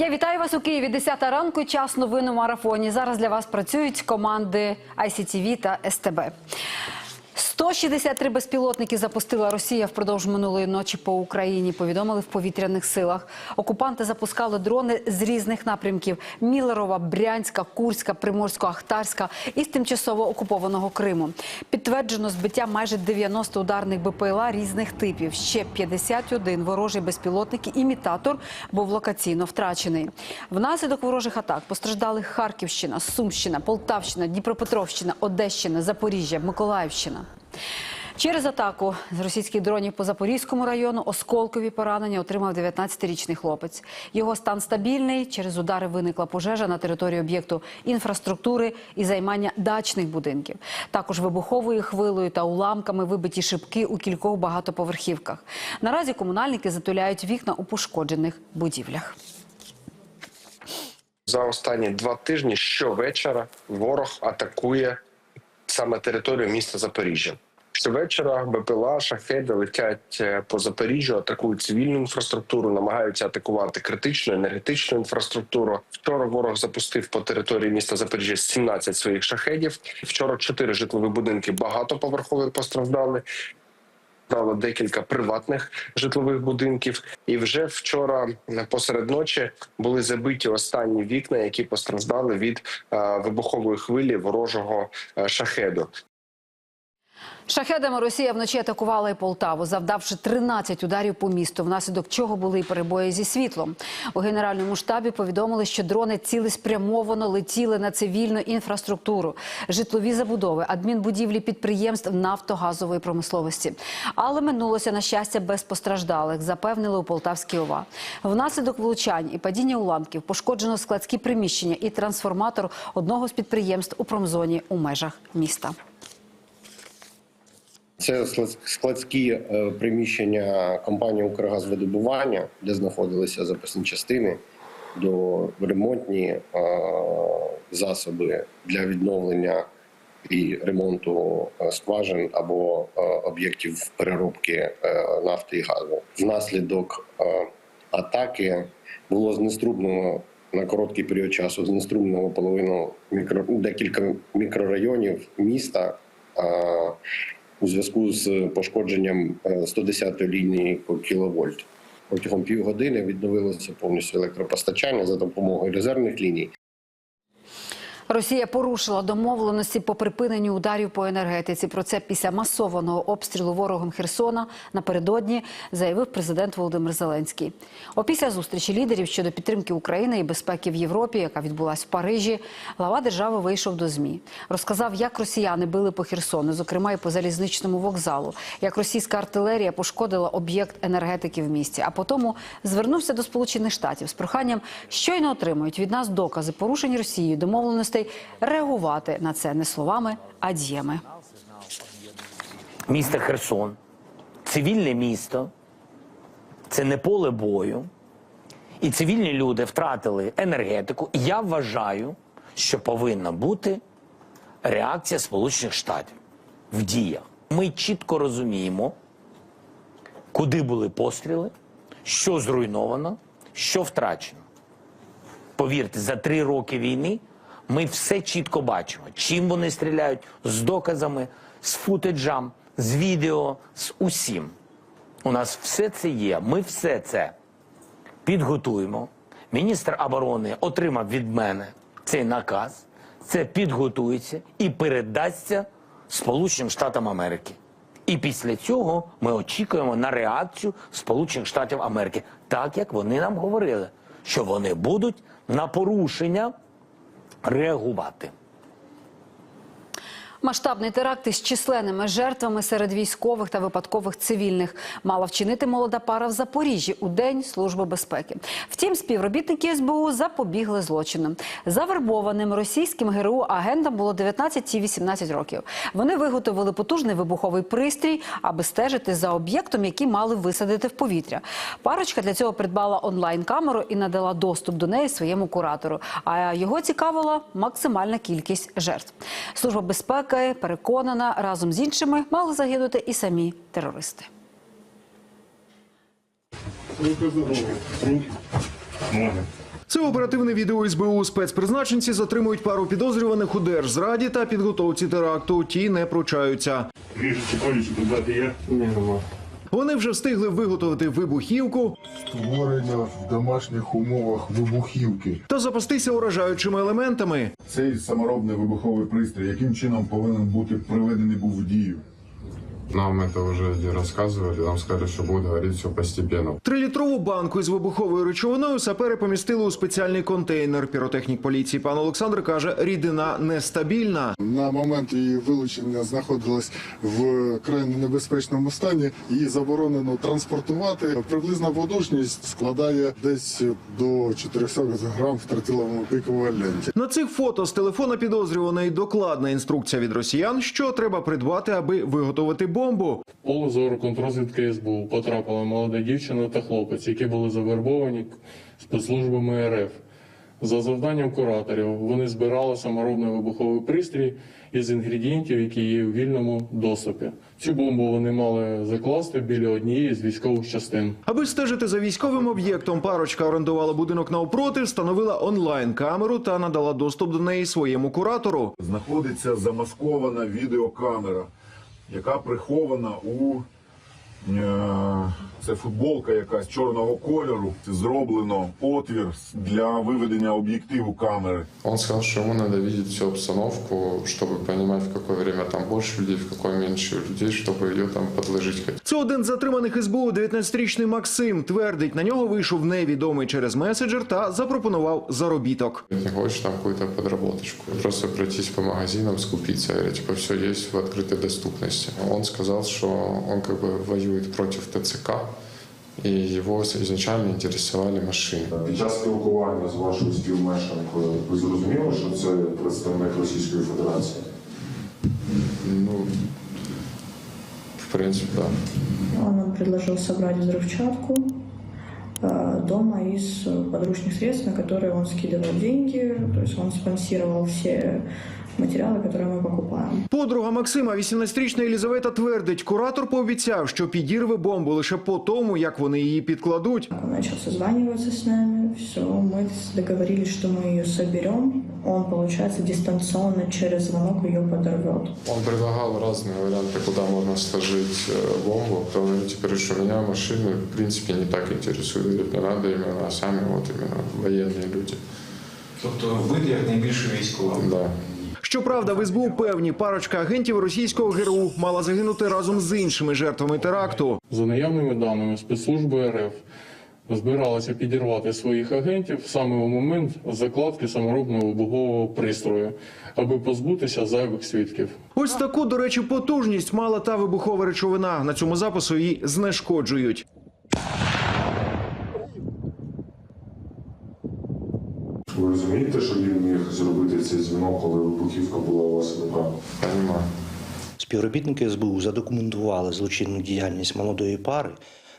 Я вітаю вас у Києві. 10 ранку. Час новин у марафоні. Зараз для вас працюють команди ICTV та СТБ. 163 безпілотники запустила Росія впродовж минулої ночі по Україні. Повідомили в повітряних силах. Окупанти запускали дрони з різних напрямків: Мілерова, Брянська, Курська, Приморсько-Ахтарська і з тимчасово окупованого Криму. Підтверджено збиття майже 90 ударних БПЛА різних типів. Ще 51 ворожий безпілотник імітатор був локаційно втрачений. Внаслідок ворожих атак постраждали Харківщина, Сумщина, Полтавщина, Дніпропетровщина, Одещина, Запоріжжя, Миколаївщина. Через атаку з російських дронів по Запорізькому району осколкові поранення отримав 19-річний хлопець. Його стан стабільний. Через удари виникла пожежа на території об'єкту інфраструктури і займання дачних будинків. Також вибуховою хвилою та уламками вибиті шибки у кількох багатоповерхівках. Наразі комунальники затуляють вікна у пошкоджених будівлях. За останні два тижні щовечора ворог атакує саме територію міста Запоріжжя. Щовечора БПЛА, шахеди летять е, по Запоріжжю, атакують цивільну інфраструктуру, намагаються атакувати критичну енергетичну інфраструктуру. Вчора ворог запустив по території міста Запоріжжя 17 своїх шахедів. Вчора чотири житлові будинки багатоповерхові постраждали. Стало декілька приватних житлових будинків, і вже вчора е, посеред ночі були забиті останні вікна, які постраждали від е, вибухової хвилі ворожого е, шахеду. Шахедами Росія вночі атакувала і Полтаву, завдавши 13 ударів по місту, внаслідок чого були й перебої зі світлом. У генеральному штабі повідомили, що дрони цілеспрямовано летіли на цивільну інфраструктуру, житлові забудови, адмінбудівлі підприємств нафтогазової промисловості. Але минулося на щастя без постраждалих, запевнили у Полтавській ОВА. Внаслідок влучань і падіння уламків пошкоджено складські приміщення і трансформатор одного з підприємств у промзоні у межах міста. Це склад- складські е, приміщення компанії «Укргазвидобування», де знаходилися запасні частини до ремонтні е, засоби для відновлення і ремонту е, скважин або об'єктів переробки нафти і газу. Внаслідок атаки було знеструмлено на короткий період часу знеструмлено половину мікро декілька мікрорайонів міста. Е, у зв'язку з пошкодженням е, 110-ї лінії по кіловольт. Протягом півгодини відновилося повністю електропостачання за допомогою резервних ліній. Росія порушила домовленості по припиненню ударів по енергетиці. Про це після масованого обстрілу ворогом Херсона напередодні заявив президент Володимир Зеленський. Опісля зустрічі лідерів щодо підтримки України і безпеки в Європі, яка відбулась в Парижі, глава держави вийшов до змі. Розказав, як росіяни били по Херсону, зокрема і по залізничному вокзалу, як російська артилерія пошкодила об'єкт енергетики в місті. А потім звернувся до Сполучених Штатів з проханням щойно отримують від нас докази порушень Росією домовленостей реагувати на це не словами, а діями. Місто Херсон, цивільне місто, це не поле бою. І цивільні люди втратили енергетику. Я вважаю, що повинна бути реакція Сполучених Штатів в діях. Ми чітко розуміємо, куди були постріли, що зруйновано, що втрачено. Повірте, за три роки війни ми все чітко бачимо, чим вони стріляють, з доказами, з футеджем, з відео, з усім. У нас все це є. Ми все це підготуємо. Міністр оборони отримав від мене цей наказ. Це підготується і передасться Сполученим Штатам Америки. І після цього ми очікуємо на реакцію Сполучених Штатів Америки, так як вони нам говорили, що вони будуть на порушення реагувати. Масштабний теракт із численними жертвами серед військових та випадкових цивільних мала вчинити молода пара в Запоріжжі у день служби безпеки. Втім, співробітники СБУ запобігли злочинам. Завербованим російським ГРУ агентам було 19 і 18 років. Вони виготовили потужний вибуховий пристрій, аби стежити за об'єктом, який мали висадити в повітря. Парочка для цього придбала онлайн-камеру і надала доступ до неї своєму куратору. А його цікавила максимальна кількість жертв. Служба безпеки переконана, разом з іншими мали загинути і самі терористи. Це оперативне відео СБУ. Спецпризначенці затримують пару підозрюваних у держзраді та підготовці теракту. Ті не пручаються. Вижу, тихонечко, я. Ні, я? Вони вже встигли виготовити вибухівку створення в домашніх умовах вибухівки. та запастися уражаючими елементами. Цей саморобний вибуховий пристрій, яким чином повинен бути приведений був в дію? Нам это уже рассказывали, нам сказали, что будет говорить все постепенно. Трилітрову банку із вибуховою речовиною сапери помістили у спеціальний контейнер. Піротехнік поліції пан Олександр каже, рідина нестабільна. На момент її вилучення знаходилась в крайне небезпечному стані. Її заборонено транспортувати. Приблизна потужність складає десь до 400 грам в тротиловому еквіваленті. На цих фото з телефона підозрюваної докладна інструкція від росіян, що треба придбати, аби виготовити бомбу. В поле зору контрозвідки СБУ потрапила молода дівчина та хлопець, які були завербовані спецслужбами РФ. За завданням кураторів вони збирали саморобний вибуховий пристрій із інгредієнтів, які є у вільному доступі. Цю бомбу вони мали закласти біля однієї з військових частин. Аби стежити за військовим об'єктом, парочка орендувала будинок навпроти, встановила онлайн камеру та надала доступ до неї своєму куратору. Знаходиться замаскована відеокамера, яка прихована у це футболка якась чорного кольору. Зроблено отвір для виведення об'єктиву камери. Он сказал, что ему надо видеть всю обстановку, чтобы понимать, в какое время там больше людей, в какое меньше людей, чтобы ее там подложить. Це один з затриманих СБУ, 19-річний Максим, твердить, на нього вийшов невідомий через меседжер та запропонував заробіток. Не хочешь там какую-то подработочку. Просто пройтись по магазинам, скупиться. Я, типа, все есть в открытой доступности. Он сказал, что он как бы воюет против ТЦК, и его изначально интересовали машины. Під час спілкування з вашою співмешканкою ви зрозуміли, що це представник Російської Федерації? Ну, в принципе, да. Он нам предложил собрать взрывчатку э, дома из э, подручных средств, на которые он скидывал деньги. То есть он спонсировал все материалы, которые мы покупаем. Подруга Максима, 18-річна Єлізавета, твердить, куратор пообіцяв, що підірве бомбу лише по тому, як вони її підкладуть. Он начал созваниваться с нами, все, мы договорились, что мы ее соберем. Он, получается, дистанционно через звонок ее подорвет. Он предлагал разные варианты, куда можно сложить э, бомбу. То он теперь, что меня машины, в принципе, не так интересуют. Говорит, не надо именно, а сами вот именно военные люди. Тобто ви як найбільше військова. Да. Щоправда, в СБУ певні парочка агентів російського ГРУ мала загинути разом з іншими жертвами теракту. За наявними даними спецслужби РФ збиралися підірвати своїх агентів саме у момент закладки саморобного вибухового пристрою, аби позбутися зайвих свідків. Ось таку, до речі, потужність мала та вибухова речовина. На цьому запису її знешкоджують. Ви розумієте, що він міг зробити цей дзвінок, коли вибухівка була у вас в руках? Понимаю. Співробітники СБУ задокументували злочинну діяльність молодої пари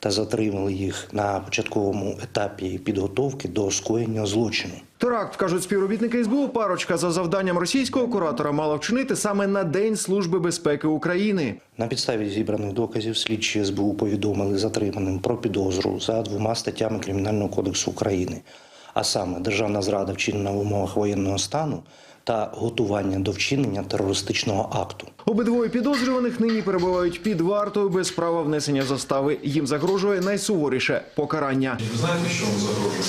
та затримали їх на початковому етапі підготовки до скоєння злочину. Теракт, кажуть співробітники СБУ, парочка за завданням російського куратора мала вчинити саме на День Служби безпеки України. На підставі зібраних доказів слідчі СБУ повідомили затриманим про підозру за двома статтями Кримінального кодексу України, а саме державна зрада вчинена в умовах воєнного стану та готування до вчинення терористичного акту. Обидвоє підозрюваних нині перебувають під вартою без права внесення застави. Їм загрожує найсуворіше покарання. Ви знаєте, що вам загрожує?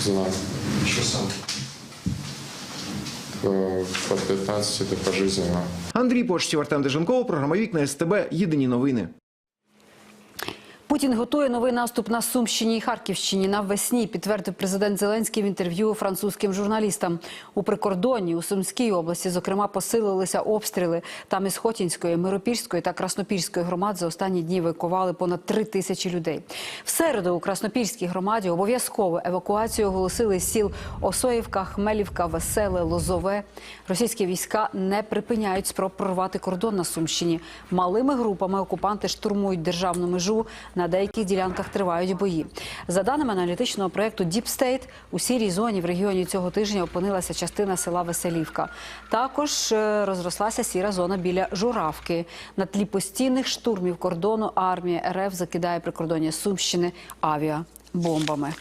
Знаю. Що саме? Э, От 15 до пожизненно. Андрій Почтів, Артем Деженков, програма Вікна СТБ. Єдині новини. Путін готує новий наступ на Сумщині і Харківщині навесні. Підтвердив президент Зеленський в інтерв'ю французьким журналістам. У прикордонні у Сумській області, зокрема, посилилися обстріли. Там із Хотінської, Миропільської та Краснопільської громад за останні дні евакували понад три тисячі людей. В середу у Краснопільській громаді обов'язково евакуацію оголосили з сіл Осоївка, Хмелівка, Веселе, Лозове. Російські війська не припиняють спроб прорвати кордон на Сумщині. Малими групами окупанти штурмують державну межу. На деяких ділянках тривають бої. За даними аналітичного проєкту State, у сірій зоні в регіоні цього тижня опинилася частина села Веселівка. Також е, розрослася сіра зона біля Журавки. На тлі постійних штурмів кордону армія РФ закидає прикордоння Сумщини авіабомбами.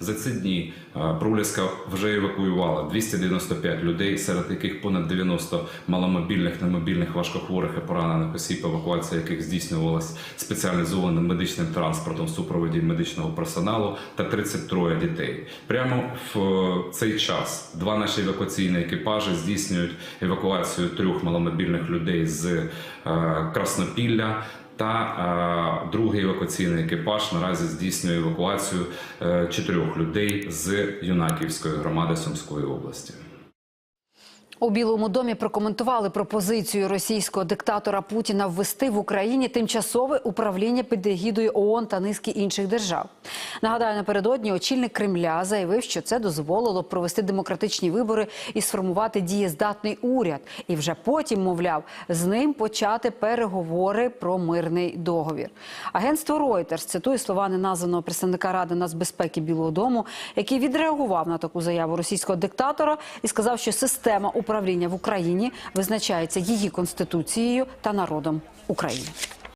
За ці дні е, Проліска вже евакуювала 295 людей, серед яких понад 90 маломобільних, немобільних, важкохворих і поранених осіб, евакуація яких здійснювалась спеціалізованим медичним транспортом в супроводі медичного персоналу та 33 дітей. Прямо в е, цей час два наші евакуаційні екіпажі здійснюють евакуацію трьох маломобільних людей з е, Краснопілля. Та е, другий евакуаційний екіпаж наразі здійснює евакуацію е, чотирьох людей з Юнаківської громади Сумської області. У Білому домі прокоментували пропозицію російського диктатора Путіна ввести в Україні тимчасове управління під егідою ООН та низки інших держав. Нагадаю, напередодні очільник Кремля заявив, що це дозволило провести демократичні вибори і сформувати дієздатний уряд. І вже потім, мовляв, з ним почати переговори про мирний договір. Агентство Reuters цитує слова неназваного представника Ради нацбезпеки Білого Дому, який відреагував на таку заяву російського диктатора і сказав, що система управління в Україні визначається її конституцією та народом України.